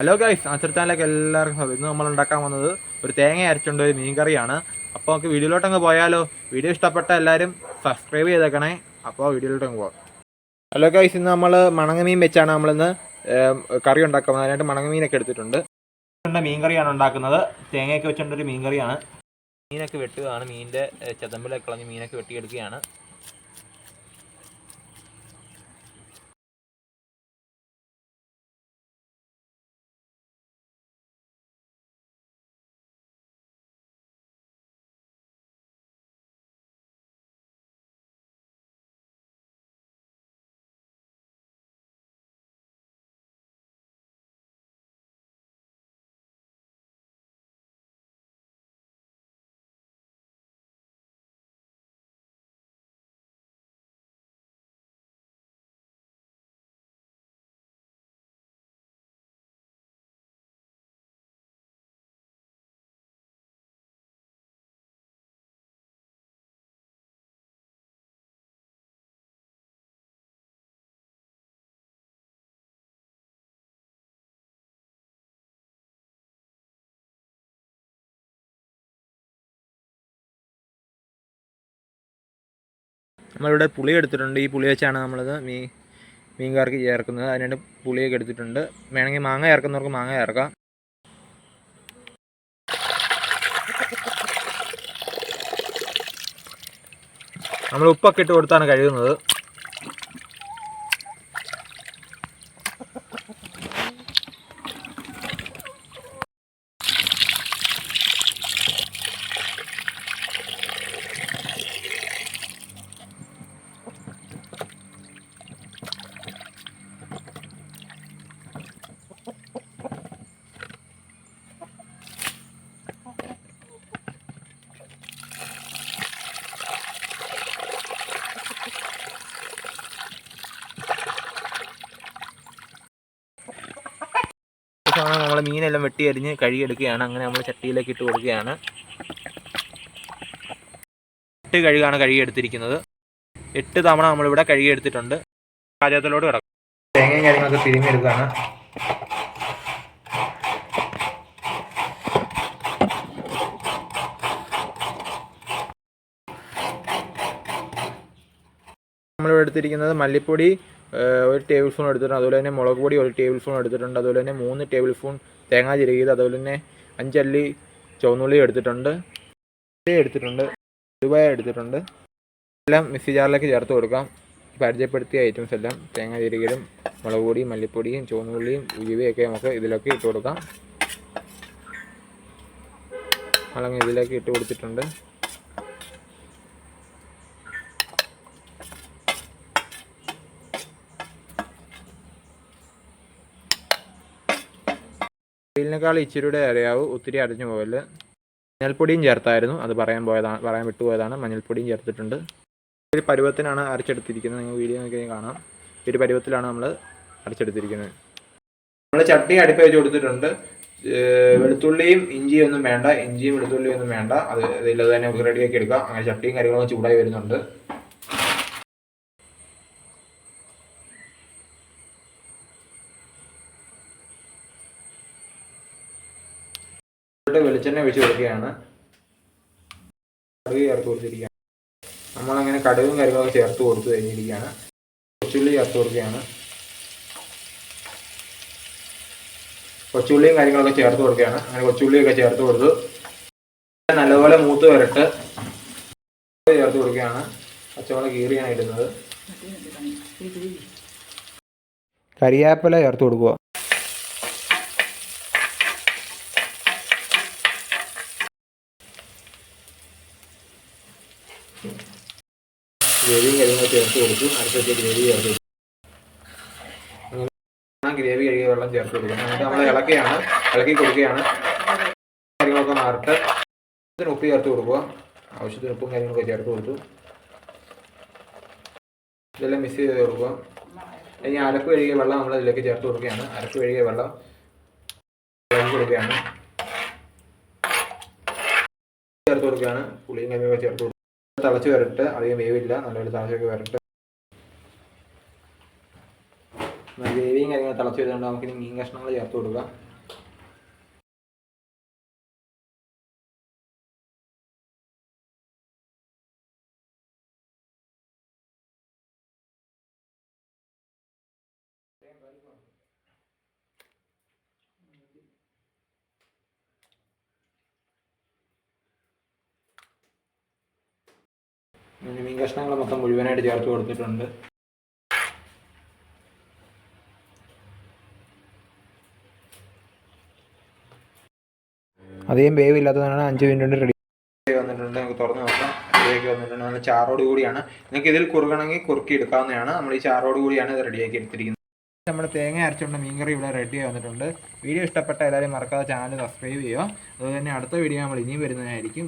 Hello guys ആശ്രച്ചാലേക്ക് എല്ലാവർക്കും സ്വാഗതം. ഇന്ന് നമ്മൾ ഉണ്ടാക്കാൻ വന്നത് ഒരു തേങ്ങ അരച്ചുകൊണ്ട് ഒരു മീൻ കറിയാണ് അപ്പോൾ നമുക്ക് വീഡിയോയിലോട്ട് അങ്ങ് പോയാലോ? വീഡിയോ ഇഷ്ടപ്പെട്ട എല്ലാവരും സബ്സ്ക്രൈബ് ചെയ്തേക്കണേ. അപ്പോൾ വീഡിയോയിലോട്ട് അങ്ങ് പോകാം ഹലോ ഗൈസ് ഇന്ന് നമ്മൾ മണങ്ങ മീൻ വെച്ചാണ് നമ്മളിന്ന് കറി ഉണ്ടാക്കുന്നത് അതിനായിട്ട് മണങ്ങ മീനൊക്കെ എടുത്തിട്ടുണ്ട്. മീൻ കറിയാണ് ഉണ്ടാക്കുന്നത്. തേങ്ങയൊക്കെ വെച്ചുകൊണ്ടൊരു മീൻ കറിയാണ് മീനൊക്കെ വെട്ടുകയാണ്. മീനിന്റെ ചതമ്പിലൊക്കെ കളഞ്ഞ് മീനൊക്കെ വെട്ടിയെടുക്കുകയാണ്. നമ്മളിവിടെ പുളി എടുത്തിട്ടുണ്ട്. ഈ പുളി വെച്ചാണ് നമ്മളിത് മീ മീൻകാർക്ക് ചേർക്കുന്നത്. അതിനായിട്ട് പുളിയൊക്കെ എടുത്തിട്ടുണ്ട്. വേണമെങ്കിൽ മാങ്ങ ചേർക്കുന്നവർക്ക് മാങ്ങ ചേർക്കാം. നമ്മൾ ഉപ്പൊക്കെ ഇട്ട് കൊടുത്താണ് കഴുകുന്നത്. ശേഷമാണ് നമ്മൾ മീനെല്ലാം വെട്ടി അരിഞ്ഞ് കഴുകിയെടുക്കുകയാണ്. അങ്ങനെ നമ്മൾ ചട്ടിയിലേക്ക് ഇട്ട് കൊടുക്കുകയാണ്. എട്ട് കഴുകാണ് കഴുകിയെടുത്തിരിക്കുന്നത്. എട്ട് തവണ നമ്മളിവിടെ കഴുകിയെടുത്തിട്ടുണ്ട്. പാചകത്തിലോട്ട് കിടക്കും. തേങ്ങയും കാര്യങ്ങളൊക്കെ തിരിഞ്ഞെടുക്കുകയാണ് നമ്മളിവിടെ എടുത്തിരിക്കുന്നത് മല്ലിപ്പൊടി ഒരു ടേബിൾ സ്പൂൺ എടുത്തിട്ടുണ്ട്. അതുപോലെ തന്നെ മുളക് പൊടി ഒരു ടേബിൾ സ്പൂൺ എടുത്തിട്ടുണ്ട്. അതുപോലെ തന്നെ മൂന്ന് ടേബിൾ സ്പൂൺ തേങ്ങ ചിരകിയത്. അതുപോലെ തന്നെ അഞ്ചല്ലി ചുവന്നുള്ളി എടുത്തിട്ടുണ്ട്. എടുത്തിട്ടുണ്ട്. രൂപ എടുത്തിട്ടുണ്ട്. എല്ലാം മിക്സി ജാറിലേക്ക് ചേർത്ത് കൊടുക്കാം. പരിചയപ്പെടുത്തിയ ഐറ്റംസ് എല്ലാം തേങ്ങ ചിരകിയതും മുളക് പൊടിയും മല്ലിപ്പൊടിയും ചുവന്നുള്ളിയും ഉലുവയൊക്കെ നമുക്ക് ഇതിലൊക്കെ ഇട്ട് കൊടുക്കാം. അല്ലെങ്കിൽ ഇതിലേക്ക് ഇട്ട് കൊടുത്തിട്ടുണ്ട്. ഇതിനേക്കാൾ ഇച്ചിരിയുടെ അറിയാവൂ ഒത്തിരി അരഞ്ഞു പോകൽ. മഞ്ഞൾപ്പൊടിയും ചേർത്തായിരുന്നു. അത് പറയാൻ പോയതാണ് പറയാൻ വിട്ടുപോയതാണ്. മഞ്ഞൾപ്പൊടിയും ചേർത്തിട്ടുണ്ട്. ഒരു പരുവത്തിനാണ് അരച്ചെടുത്തിരിക്കുന്നത്. നിങ്ങൾ വീഡിയോ നോക്കി കാണാം. ഒരു പരുവത്തിലാണ് നമ്മൾ അരച്ചെടുത്തിരിക്കുന്നത്. നമ്മൾ ചട്ടി അടുപ്പ് വെച്ച് കൊടുത്തിട്ടുണ്ട്. വെളുത്തുള്ളിയും ഇഞ്ചിയും ഒന്നും വേണ്ട. ഇഞ്ചിയും വെളുത്തുള്ളിയും ഒന്നും വേണ്ട. അത് ഇതിൽ തന്നെ റെഡിയാക്കി എടുക്കാം. അങ്ങനെ ചട്ടിയും കാര്യങ്ങളൊക്കെ ചൂടായി വരുന്നുണ്ട്. ഇതിലോട്ട് വെളിച്ചെണ്ണ ഒഴിച്ച് കൊടുക്കുകയാണ്. കടുക് ചേർത്ത് കൊടുത്തിരിക്കുകയാണ്. നമ്മളങ്ങനെ കടുകും കാര്യങ്ങളൊക്കെ ചേർത്ത് കൊടുത്തു കഴിഞ്ഞിരിക്കുകയാണ്. കൊച്ചുള്ളി ചേർത്ത് കൊടുക്കുകയാണ്. കൊച്ചുള്ളിയും കാര്യങ്ങളൊക്കെ ചേർത്ത് കൊടുക്കുകയാണ്. അങ്ങനെ കൊച്ചുള്ളിയൊക്കെ ചേർത്ത് കൊടുത്തു. നല്ലപോലെ മൂത്ത് വരട്ട് ചേർത്ത് കൊടുക്കുകയാണ്. പച്ചമുളക് കീറിയാണ് ഇടുന്നത്. കരിയാപ്പില ചേർത്ത് കൊടുക്കുക ഗ്രേവിയും കാര്യങ്ങളൊക്കെ ചേർത്ത് കൊടുത്തു. അടുത്ത ഗ്രേവി ചേർത്ത് കൊടുക്കും ഗ്രേവി കഴുകിയ വെള്ളം ചേർത്ത് കൊടുക്കും എന്നിട്ട് നമ്മൾ ഇളക്കുകയാണ് ഇളക്കി കൊടുക്കുകയാണ്. കാര്യങ്ങളൊക്കെ മാറിട്ട് ആവശ്യത്തിന് ഉപ്പ് ചേർത്ത് കൊടുക്കുക. ആവശ്യത്തിന് ഉപ്പും കാര്യങ്ങളൊക്കെ ചേർത്ത് കൊടുത്തു. ഇതെല്ലാം മിക്സ് ചെയ്ത് കൊടുക്കുക. ഇനി അരപ്പ് കഴുകിയ വെള്ളം നമ്മൾ ഇതിലേക്ക് ചേർത്ത് കൊടുക്കുകയാണ്. അരപ്പ് കഴുകിയ വെള്ളം ചേർത്ത് കൊടുക്കുകയാണ്. ചേർത്ത് കൊടുക്കുകയാണ്. പുളിയും കാര്യങ്ങളൊക്കെ ചേർത്ത് തിളച്ച് വരട്ട് അധികം വേവില്ല നല്ലൊരു തിളച്ചൊക്കെ വരട്ട്. വേവിയും കാര്യങ്ങളും തിളച്ച് വരുന്നുണ്ട്. നമുക്കിനി മീൻ കഷ്ണങ്ങൾ ചേർത്ത് കൊടുക്കാം. മീൻ കഷ്ണങ്ങൾ മൊത്തം മുഴുവനായിട്ട് ചേർത്ത് കൊടുത്തിട്ടുണ്ട്. അധികം വേവ് ഇല്ലാത്തതാണ് അഞ്ച് മിനിറ്റ് കൊണ്ട് റെഡി വന്നിട്ടുണ്ട്. നമുക്ക് തുറന്ന് നോക്കാം. റെഡിയാക്കി വന്നിട്ടുണ്ട്. നല്ല ചാറോട് കൂടിയാണ്. നിങ്ങൾക്ക് ഇതിൽ കുറുകണമെങ്കിൽ കുറുക്കി എടുക്കാവുന്നതാണ്. നമ്മൾ ഈ ചാറോട് കൂടിയാണ് ഇത് റെഡിയാക്കി എടുത്തിരിക്കുന്നത്. നമ്മൾ തേങ്ങ അരച്ചുകൊണ്ട് മീൻകറി ഇവിടെ റെഡി വന്നിട്ടുണ്ട് വീഡിയോ ഇഷ്ടപ്പെട്ട എല്ലാവരും മറക്കാതെ ചാനൽ സബ്സ്ക്രൈബ് ചെയ്യുക. അതുപോലെ തന്നെ അടുത്ത വീഡിയോ നമ്മൾ ഇനിയും വരുന്നതായിരിക്കും.